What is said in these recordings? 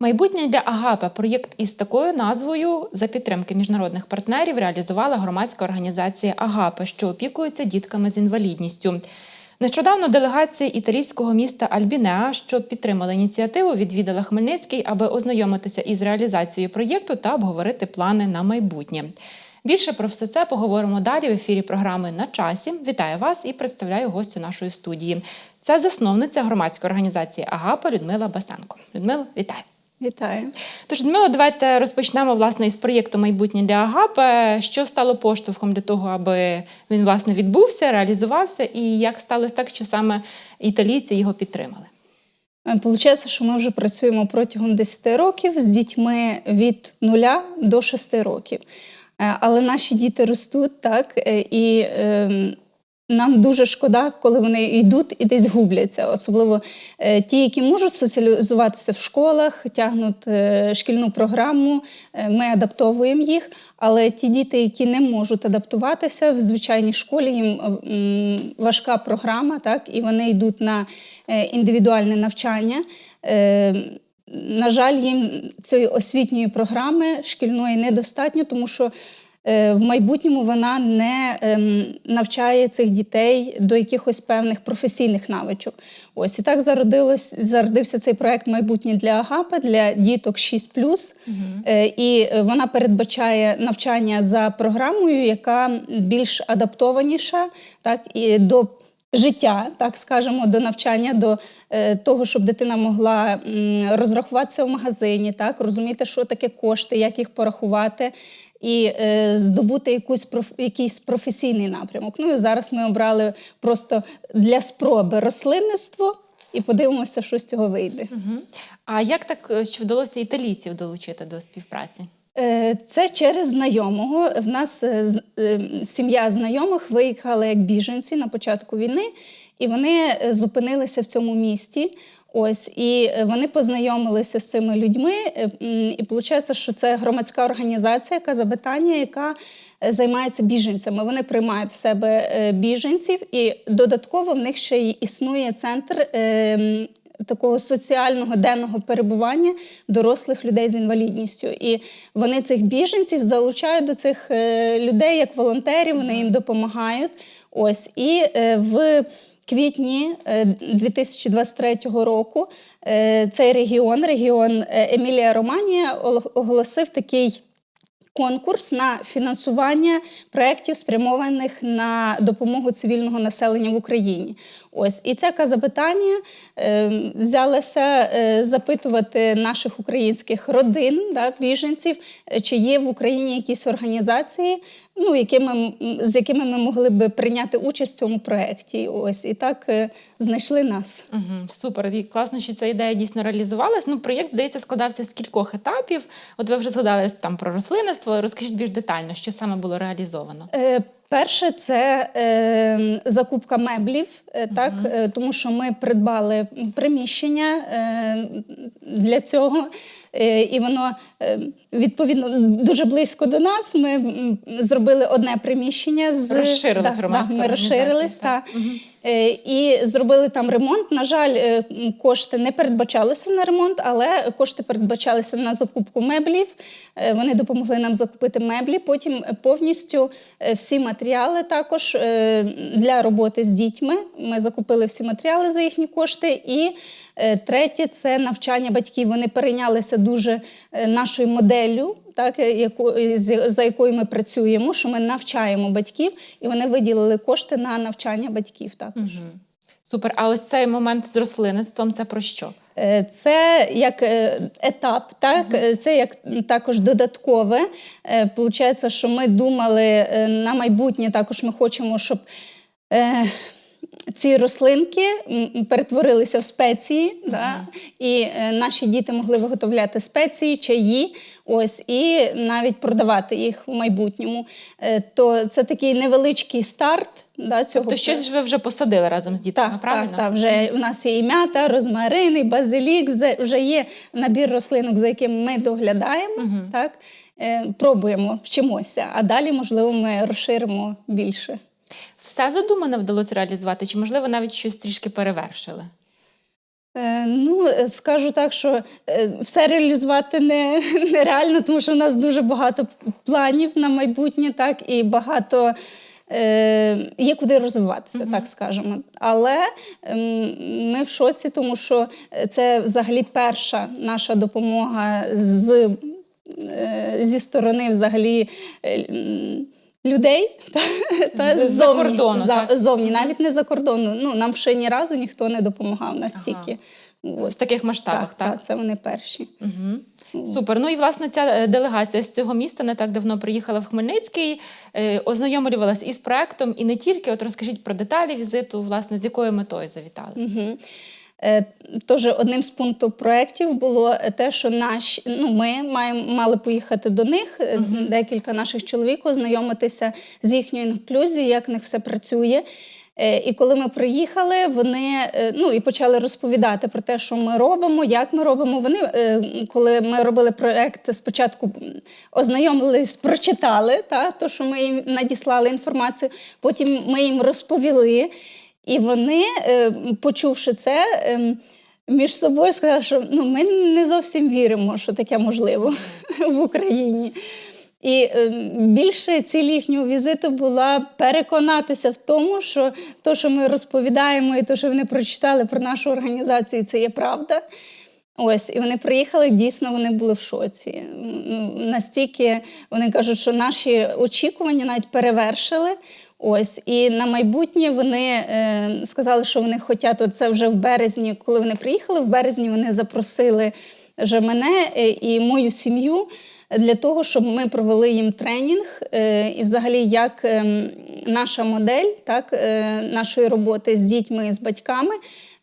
Майбутнє для Агапа проєкт із такою назвою за підтримки міжнародних партнерів реалізувала громадська організація Агапа, що опікується дітками з інвалідністю. Нещодавно делегація італійського міста Альбінеа, що підтримала ініціативу, відвідала Хмельницький, аби ознайомитися із реалізацією проєкту та обговорити плани на майбутнє. Більше про все це поговоримо далі в ефірі програми на часі. Вітаю вас і представляю гостю нашої студії. Це засновниця громадської організації Агапа Людмила Басенко. Людмила, вітаю. Вітаю. Тож, Людмила, давайте розпочнемо власне із проєкту Майбутнє для Агапи. Що стало поштовхом для того, аби він власне відбувся, реалізувався, і як сталося так, що саме італійці його підтримали? Е, Получається, що ми вже працюємо протягом 10 років з дітьми від 0 до 6 років. Е, Але наші діти ростуть так, е, і е, нам дуже шкода, коли вони йдуть і десь губляться. Особливо е, ті, які можуть соціалізуватися в школах, тягнуть е, шкільну програму, е, ми адаптовуємо їх. Але ті діти, які не можуть адаптуватися в звичайній школі, їм важка програма, так, і вони йдуть на індивідуальне навчання. На жаль, їм цієї освітньої програми шкільної недостатньо, тому що в майбутньому вона не ем, навчає цих дітей до якихось певних професійних навичок. Ось і так зародилось, зародився цей проект майбутнє для Агапа для діток 6+. Угу. І е, вона передбачає навчання за програмою, яка більш адаптованіша, так і до життя, так скажемо, до навчання, до е, того, щоб дитина могла розрахуватися в магазині, так розуміти, що таке кошти, як їх порахувати. І е, здобути якусь якийсь професійний напрямок. Ну і зараз ми обрали просто для спроби рослинництво і подивимося, що з цього вийде. Угу. А як так е, що вдалося італійців долучити до співпраці? Е, Це через знайомого. В нас е, е, сім'я знайомих виїхала як біженці на початку війни, і вони зупинилися в цьому місті. Ось і вони познайомилися з цими людьми. І виходить, що це громадська організація яка е, займається біженцями. Вони приймають в себе біженців, і додатково в них ще й існує центр. Такого соціального денного перебування дорослих людей з інвалідністю, і вони цих біженців залучають до цих е, людей як волонтерів. Вони їм допомагають. Ось і е, в квітні е, 2023 року е, цей регіон, регіон Емілія Романія, оголосив такий. Конкурс на фінансування проєктів, спрямованих на допомогу цивільного населення в Україні. Ось і ця запитання е, взялася е, запитувати наших українських родин, да, біженців, е, чи є в Україні якісь організації, ну, якими, з якими ми могли би прийняти участь в цьому проєкті. Ось і так е, знайшли нас. Угу. Супер, і класно, що ця ідея дійсно реалізувалась. Ну, проєкт, здається, складався з кількох етапів. От ви вже згадали там про рослинництво. Розкажіть більш детально, що саме було реалізовано. Е, Перше, це е, закупка меблів, е, так, е, тому що ми придбали приміщення е, для цього, е, і воно е, відповідно дуже близько до нас. Ми зробили одне приміщення з Розширилась да, да, Ми розширились так. Мгм. Е, І зробили там ремонт. На жаль, е, кошти не передбачалися на ремонт, але кошти передбачалися на закупку меблів. Е, Вони допомогли нам закупити меблі. Потім повністю всі матеріали також для роботи з дітьми. Ми закупили всі матеріали за їхні кошти. І третє це навчання батьків. Вони перейнялися дуже нашою моделлю. Так, е, яку, е, за якою ми працюємо, що ми навчаємо батьків, і вони виділили кошти на навчання батьків. Також Угу. Супер. А ось цей момент з рослинництвом це про що? Е, Це як етап, так Е, це як також додаткове. Получається, що ми думали на майбутнє. Також ми хочемо, щоб ці рослинки перетворилися в спеції, да? і е, наші діти могли виготовляти спеції, чаї, ось і навіть продавати їх в майбутньому. Е, То це такий невеличкий старт. Да, цього Тобто щось ж ви вже посадили разом з дітьми, так, правильно? так, так. Вже у нас є і м'ята, розмарин, і базилік, вже, вже є набір рослинок, за яким ми доглядаємо. Мгм. Так? Е, пробуємо, вчимося, а далі, можливо, ми розширимо більше. Все задумане вдалося реалізувати, чи можливо навіть щось трішки перевершили? Е, Ну, е, скажу так, що е, все реалізувати не, нереально, тому що у нас дуже багато планів на майбутнє, так, і багато е, є куди розвиватися, Мгм. так скажемо. Але ем, ми в шоці, тому що це взагалі перша наша допомога з, е, зі сторони взагалі. е, Людей та, та з-за кордону, за- так? ззовні, навіть не за кордону. Ну нам ще ні разу ніхто не допомагав настільки. В таких масштабах, так? так, це вони перші. Угу. Супер. Ну і власне ця е, делегація з цього міста не так давно приїхала в Хмельницький, е, ознайомлювалась із проектом, і не тільки. От розкажіть про деталі візиту, власне, з якою метою завітали. Угу. Е, Тож одним з пунктів проєктів було те, що наш, ну, ми маємо, мали поїхати до них, е, Мгм. декілька наших чоловік, ознайомитися з їхньою інклюзією, як в них все працює. Е, І коли ми приїхали, вони е, ну, і почали розповідати про те, що ми робимо, як ми робимо. Вони, е, коли ми робили проєкт, спочатку ознайомились, прочитали та, то, що ми їм надіслали інформацію, потім ми їм розповіли. І вони, е, почувши це, ем, між собою сказали, що ну, ми не зовсім віримо, що таке можливо в Україні. І ем, більше ціль їхнього візиту була переконатися в тому, що те, що ми розповідаємо, і те, що вони прочитали про нашу організацію, це є правда. Ось, і вони приїхали, дійсно вони були в шоці. Настільки вони кажуть, що наші очікування навіть перевершили. Ось, і на майбутнє вони е, сказали, що вони хочуть, це вже в березні, коли вони приїхали, в березні вони запросили вже мене е, і мою сім'ю для того, щоб ми провели їм тренінг, е, і взагалі як ем, наша модель так, е, нашої роботи з дітьми і з батьками,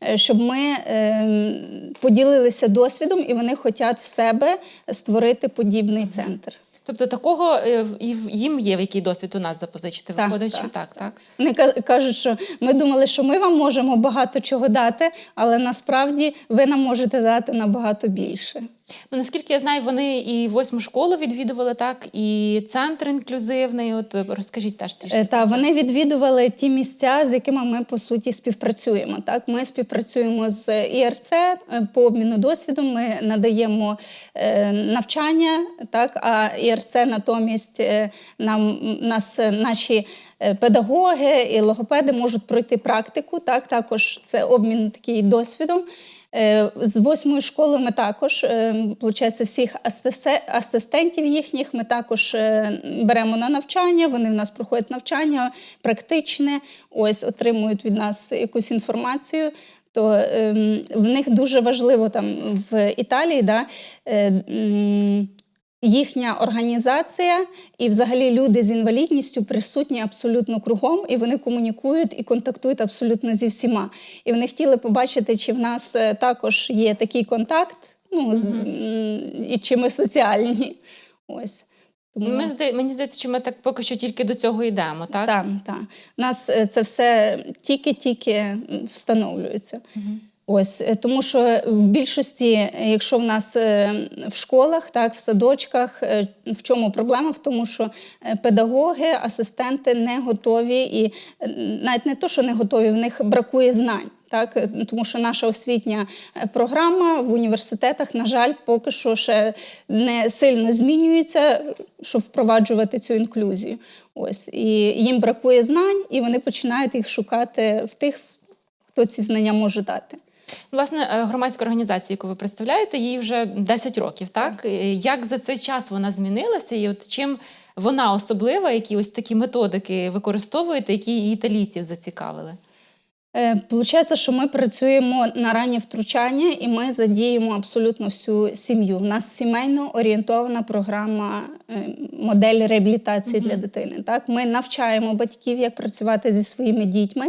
е, щоб ми ем, поділилися досвідом, і вони хочуть в себе створити подібний центр. Тобто такого і їм є, в який досвід у нас запозичити. Так, Виходить, так, що так, так. Вони кажуть, що ми думали, що ми вам можемо багато чого дати, але насправді ви нам можете дати набагато більше. Ну, наскільки я знаю, вони і восьму школу відвідували, так, і центр інклюзивний. От е, розкажіть теж трішки. Е, Та вони відвідували ті місця, з якими ми по суті співпрацюємо. Так, ми співпрацюємо з ІРЦ е, по обміну досвідом. Ми надаємо навчання, так а ІРЦ натомість нам нас наші педагоги і логопеди можуть пройти практику. Так, також це обмін такий досвідом. Е, З восьмої школи ми також, виходить, всіх асистентів їхніх ми також е, беремо на навчання. Вони в нас проходять навчання практичне, ось отримують від нас якусь інформацію. То ем, в них дуже важливо там в Італії, да, е, їхня організація і взагалі люди з інвалідністю присутні абсолютно кругом, і вони комунікують і контактують абсолютно зі всіма. І вони хотіли побачити, чи в нас е, також є такий контакт, ну, з, Мгм. і чи ми соціальні. Ось. Тому... Здає- мені здається, що ми так поки що тільки до цього йдемо, так? Так, так. У нас е, це все тільки-тільки встановлюється. Мгм. Ось е, тому, що в більшості, е, якщо в нас е, в школах, так в садочках, е, в чому проблема? В тому, що е, педагоги, асистенти не готові, і е, навіть не то, що не готові, в них бракує знань. Так, Е, тому що наша освітня е, програма в університетах, на жаль, поки що ще не сильно змінюється, щоб впроваджувати цю інклюзію. Ось і їм бракує знань, і вони починають їх шукати в тих, хто ці знання може дати. Власне, е, громадська організація, яку ви представляєте, їй вже 10 років, так? так? Як за цей час вона змінилася, і от чим вона особлива, які ось такі методики використовуєте, які і італійців зацікавили? Е, Получається, що ми працюємо на раннє втручання і ми задіємо абсолютно всю сім'ю. У нас сімейно орієнтована програма е, модель реабілітації Мгм. для дитини. Так, ми навчаємо батьків, як працювати зі своїми дітьми,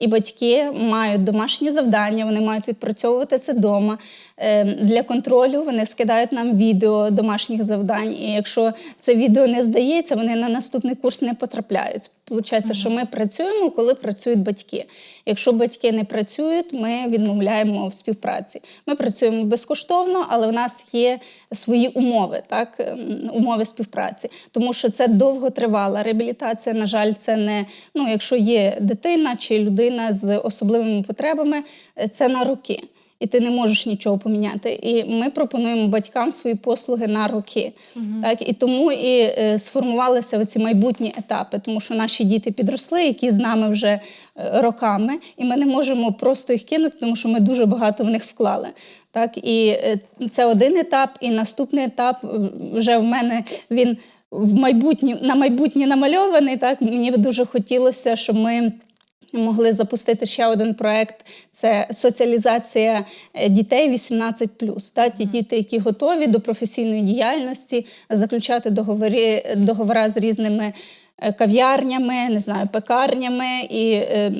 і батьки мають домашні завдання, вони мають відпрацьовувати це вдома. Е, Для контролю вони скидають нам відео домашніх завдань. І якщо це відео не здається, вони на наступний курс не потрапляють. Получається, Мгм. що ми працюємо, коли працюють батьки. Якщо батьки не працюють, ми відмовляємо в співпраці. Ми працюємо безкоштовно, але в нас є свої умови, так ем, умови співпраці, тому що це довготривала реабілітація. На жаль, це не ну, якщо є дитина чи людина з особливими потребами, е, це на роки. І ти не можеш нічого поміняти. І ми пропонуємо батькам свої послуги на роки. Мгм. Так, і тому і е, сформувалися оці майбутні етапи, тому що наші діти підросли, які з нами вже е, роками, і ми не можемо просто їх кинути, тому що ми дуже багато в них вклали. Так, і е, це один етап, і наступний етап вже в мене він в майбутнє на майбутнє намальований. Так, мені дуже хотілося, щоб ми. Могли запустити ще один проект це соціалізація е, дітей 18 та, ті діти, які готові до професійної діяльності, заключати договори, договори з різними е, кав'ярнями, не знаю, пекарнями і е,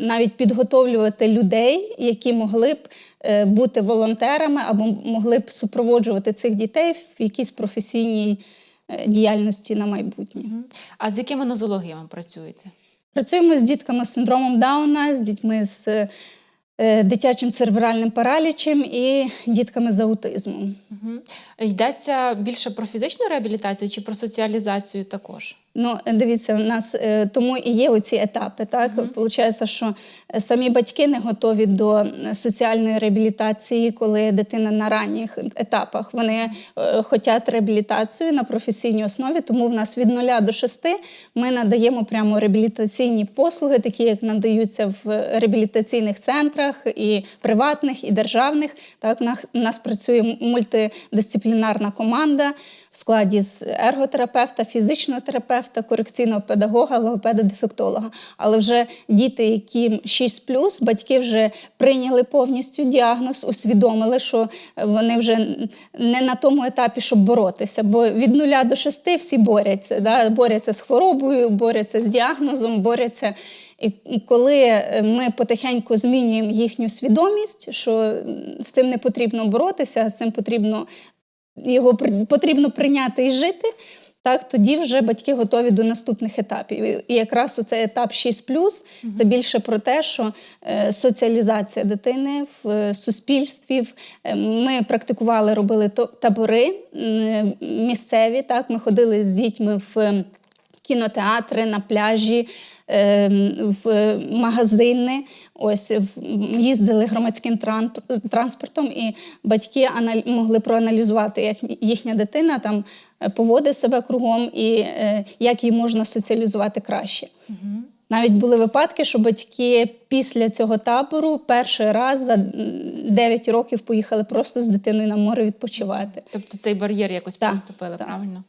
навіть підготовлювати людей, які могли б е, бути волонтерами або могли б супроводжувати цих дітей в якійсь професійній е, діяльності на майбутнє. А з якими нозологіями працюєте? Працюємо з дітками з синдромом Дауна, з дітьми з е, дитячим церебральним паралічем і дітками з аутизмом. Угу. Йдеться більше про фізичну реабілітацію чи про соціалізацію також? Ну, дивіться, в нас е, тому і є оці етапи. Так Мгм. Получається, що е, самі батьки не готові до е, соціальної реабілітації, коли дитина на ранніх етапах. Вони хочуть реабілітацію на професійній основі, тому в нас від 0 до 6 ми надаємо прямо реабілітаційні послуги, такі як надаються в реабілітаційних центрах, і приватних, і державних. Так, в нас працює мультидисциплінарна команда в складі з ерготерапевта, фізичного терапевта, корекційного педагога, логопеда, дефектолога. Але вже діти, яким 6 батьки вже прийняли повністю діагноз, усвідомили, що вони вже не на тому етапі, щоб боротися. Бо від нуля до шести всі борються. Да? Борються з хворобою, борються з діагнозом, борються. І коли ми потихеньку змінюємо їхню свідомість, що з цим не потрібно боротися, з цим потрібно його потрібно прийняти і жити. Так, тоді вже батьки готові до наступних етапів. І- якраз оцей етап 6 це більше про те, що е, соціалізація дитини в е, суспільстві. е, Ми практикували, робили табори місцеві. Так, ми ходили з дітьми в кінотеатри, на пляжі, е, в магазини. Ось їздили громадським транспортом, і батьки могли проаналізувати, як їхня дитина там е, поводить себе кругом і е, як її можна соціалізувати краще. Навіть були випадки, що батьки після цього табору перший раз за 9 років поїхали просто з дитиною на море відпочивати. Тобто цей бар'єр якось Так, переступили, так. правильно?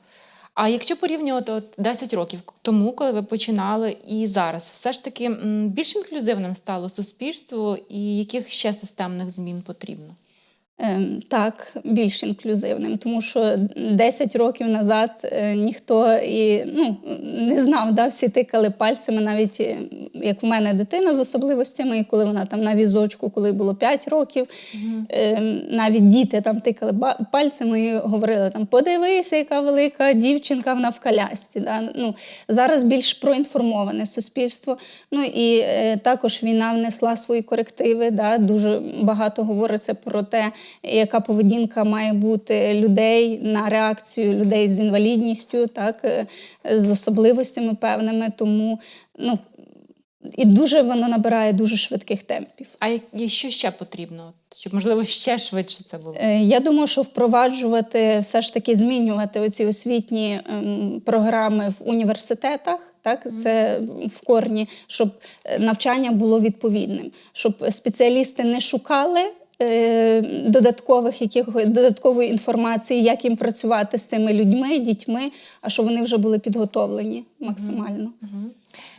А якщо порівнювати от 10 років тому, коли ви починали, і зараз, все ж таки більш інклюзивним стало суспільство, і яких ще системних змін потрібно? Ем, Так, більш інклюзивним, тому що 10 років назад е, ніхто і ну, не знав, да, всі тикали пальцями, навіть е, як в мене дитина з особливостями, і коли вона там на візочку, коли було 5 років. Ем, навіть діти там тикали пальцями і говорили там: подивися, яка велика дівчинка вона в колясці. Да? Ну, зараз більш проінформоване суспільство. Ну і е, також війна внесла свої корективи. Да? Дуже багато говориться про те, яка поведінка має бути людей на реакцію людей з інвалідністю, так? е, з особливостями певними. Тому ну, і дуже воно набирає дуже швидких темпів. А і що ще потрібно? Щоб, можливо, ще швидше це було? Е, Я думаю, що впроваджувати, все ж таки змінювати оці освітні ем, програми в університетах. Так, це в корні, щоб е, навчання було відповідним, щоб спеціалісти не шукали. Е, Додаткових яких, додаткової інформації, як їм працювати з цими людьми, дітьми, а що вони вже були підготовлені максимально. Мгм.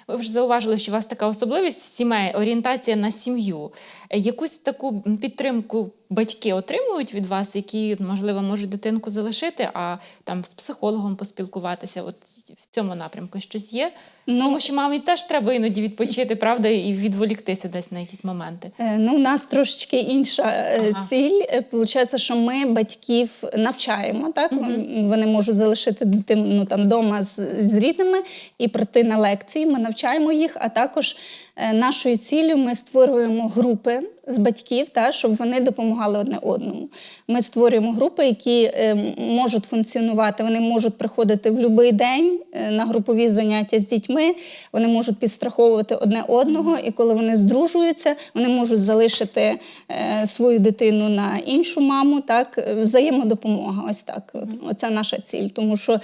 Ви вже зауважили, що у вас така особливість сімей, орієнтація на сім'ю. Е, Якусь таку підтримку батьки отримують від вас, які, можливо, можуть дитинку залишити, а там з психологом поспілкуватися. От в цьому напрямку щось є. Ну, Тому що мамі теж треба іноді відпочити, правда, і відволіктися десь на якісь моменти. Е, Ну, у нас трошечки інша е, Ага. ціль. Получається, що ми батьків навчаємо. Так. М, вони можуть залишити дитину ну, там вдома з, з рідними і прийти на лекції. Ми навчаємо їх, а також нашою ціллю ми створюємо групи з батьків, та, щоб вони допомагали одне одному. Ми створюємо групи, які е, можуть функціонувати, вони можуть приходити в будь-який день е, на групові заняття з дітьми, вони можуть підстраховувати одне одного, і коли вони здружуються, вони можуть залишити е, свою дитину на іншу маму. Так, е, взаємодопомога. Ось так. Оце наша ціль. Тому що е,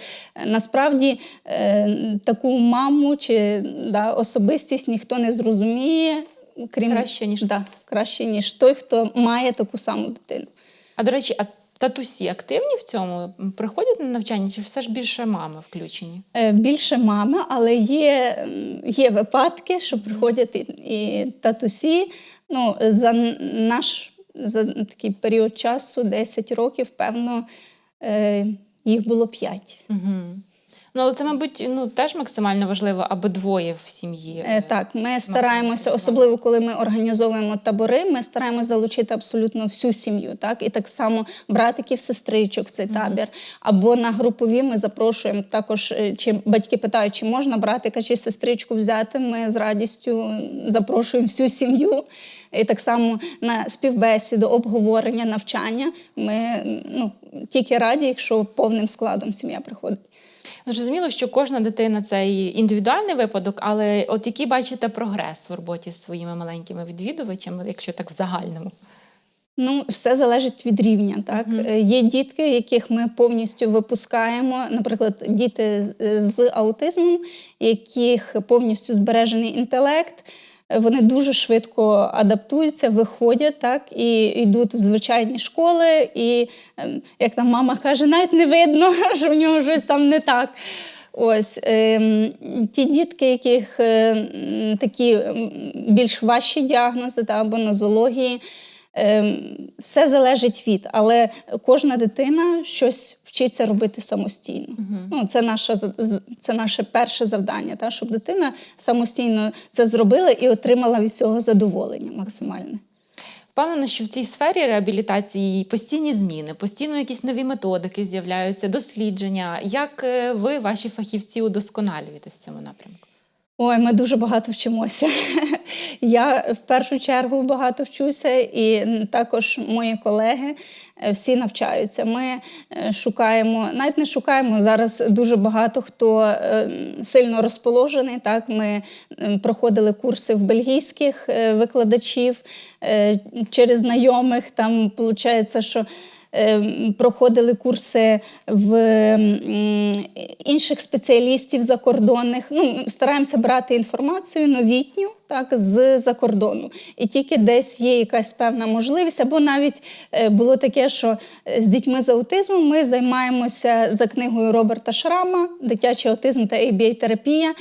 насправді е, таку маму чи да, особистість ніхто не зрозуміє. Крім Краще, ніж да, краще, ніж той, хто має таку саму дитину. А до речі, а татусі активні в цьому? Приходять на навчання, чи все ж більше мами включені? Е, Більше мами, але є, є випадки, що приходять і, і татусі. Ну, за наш за такий період часу, 10 років, певно, е, їх було 5. Угу. Ну, але це, мабуть, ну, теж максимально важливо, аби двоє в сім'ї. Е, Так, ми стараємося, особливо коли ми організовуємо табори, ми стараємося залучити абсолютно всю сім'ю. Так, і так само братиків, сестричок в цей Мгм. табір. Або на групові ми запрошуємо також. е, Чи батьки питають, чи можна братика чи сестричку взяти. Ми з радістю запрошуємо всю сім'ю. І так само на співбесіду, обговорення, навчання. Ми ну тільки раді, якщо повним складом сім'я приходить. Зрозуміло, що кожна дитина це і індивідуальний випадок, але от який бачите прогрес в роботі з своїми маленькими відвідувачами, якщо так в загальному? Ну, все залежить від рівня. Так Мгм. Е, є дітки, яких ми повністю випускаємо. Наприклад, діти з аутизмом, яких повністю збережений інтелект. Вони дуже швидко адаптуються, виходять так і йдуть в звичайні школи. І ем, як там мама каже, навіть не видно, що в нього щось там не так. Ось ем, ті дітки, яких е, такі більш важчі діагнози та, або нозології, ем, все залежить від, але кожна дитина щось вчиться робити самостійно. Угу. Ну, це, з- це наше перше завдання, та, щоб дитина самостійно це зробила і отримала від цього задоволення максимальне. Впевнена, що в цій сфері реабілітації постійні зміни, постійно якісь нові методики з'являються, дослідження. Як е, ви, ваші фахівці, удосконалюєтесь в цьому напрямку? Ой, ми дуже багато вчимося. Я в першу чергу багато вчуся, і також мої колеги е, всі навчаються. Ми е, шукаємо, навіть не шукаємо зараз дуже багато хто е, сильно розположений. Так, ми проходили курси в бельгійських викладачів через знайомих. Там виходить, що. Е, Проходили курси в інших спеціалістів закордонних. Ну, стараємося брати інформацію новітню так, з-за кордону. І тільки десь є якась певна можливість, або навіть е, було таке, що е, з дітьми з аутизмом ми займаємося за книгою Роберта Шрама Дитячий аутизм та ABA-терапія.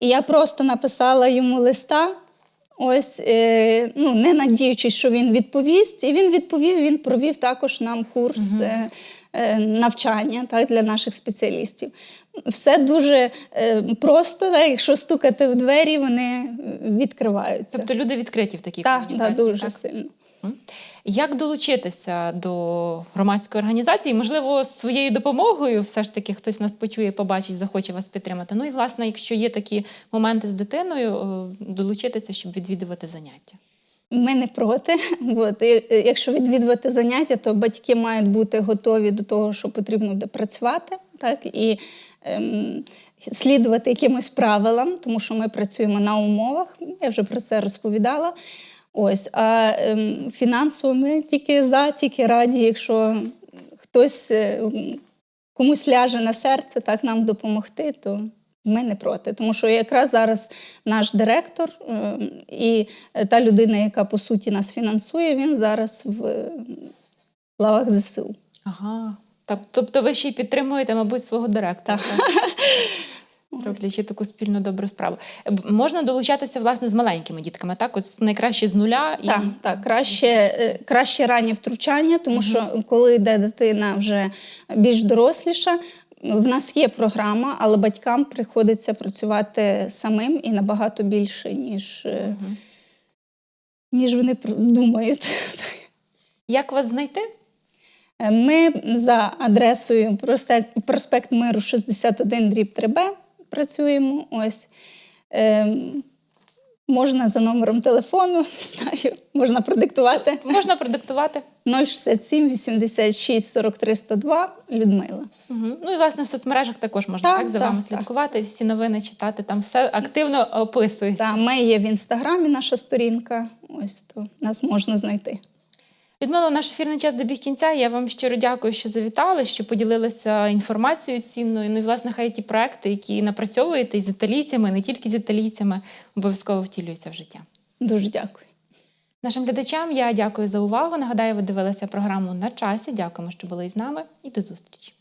І я просто написала йому листа. Ось, е, ну, не надіючись, що він відповість. І він відповів, він провів також нам курс е, е, навчання так, для наших спеціалістів. Все дуже е, просто, так, якщо стукати в двері, вони відкриваються. Тобто люди відкриті в такій так, комунікації. Так, дуже так? сильно. Як долучитися до громадської організації? Можливо, своєю допомогою все ж таки хтось нас почує, побачить, захоче вас підтримати. Ну і власне, якщо є такі моменти з дитиною, долучитися, щоб відвідувати заняття. Ми не проти. От, е, якщо відвідувати заняття, то батьки мають бути готові до того, що потрібно працювати, так і ем, слідувати якимось правилам, тому що ми працюємо на умовах. Я вже про це розповідала. Ось, а ем, фінансово ми тільки за, тільки раді, якщо хтось е, комусь ляже на серце, так нам допомогти, то ми не проти. Тому що якраз зараз наш директор ем, і та людина, яка по суті нас фінансує, він зараз в лавах ЗСУ. Ага. Так, тобто ви ще й підтримуєте, мабуть, свого директора, Так. Роблячи таку спільну добру справу. Е, Можна долучатися власне з маленькими дітками, так? От найкраще з нуля і Так, так, краще, е, краще раннє втручання, тому Мгм. що коли йде дитина вже більш доросліша, в нас є програма, але батькам приходиться працювати самим і набагато більше, ніж, е, ніж вони думають. Як вас знайти? Ми за адресою проспект, проспект Миру 61 дріб 3Б працюємо. Ось. Ем, Можна за номером телефону, не знаю, можна продиктувати Можна продиктувати. 067 86 43 102 Людмила. Угу. Ну і власне в соцмережах також можна так, Так, за так, вами так. слідкувати, всі новини читати. Там все активно описується. Та ми є в інстаграмі наша сторінка. Ось то нас можна знайти. Людмила, наш ефірний час добіг кінця. Я вам щиро дякую, що завітали, що поділилися інформацією цінною. Ну і власне хай ті проекти, які напрацьовуєте з італійцями, не тільки з італійцями, обов'язково втілюються в життя. Дуже дякую. Нашим глядачам я дякую за увагу. Нагадаю, ви дивилися програму на часі. Дякуємо, що були із нами, і до зустрічі.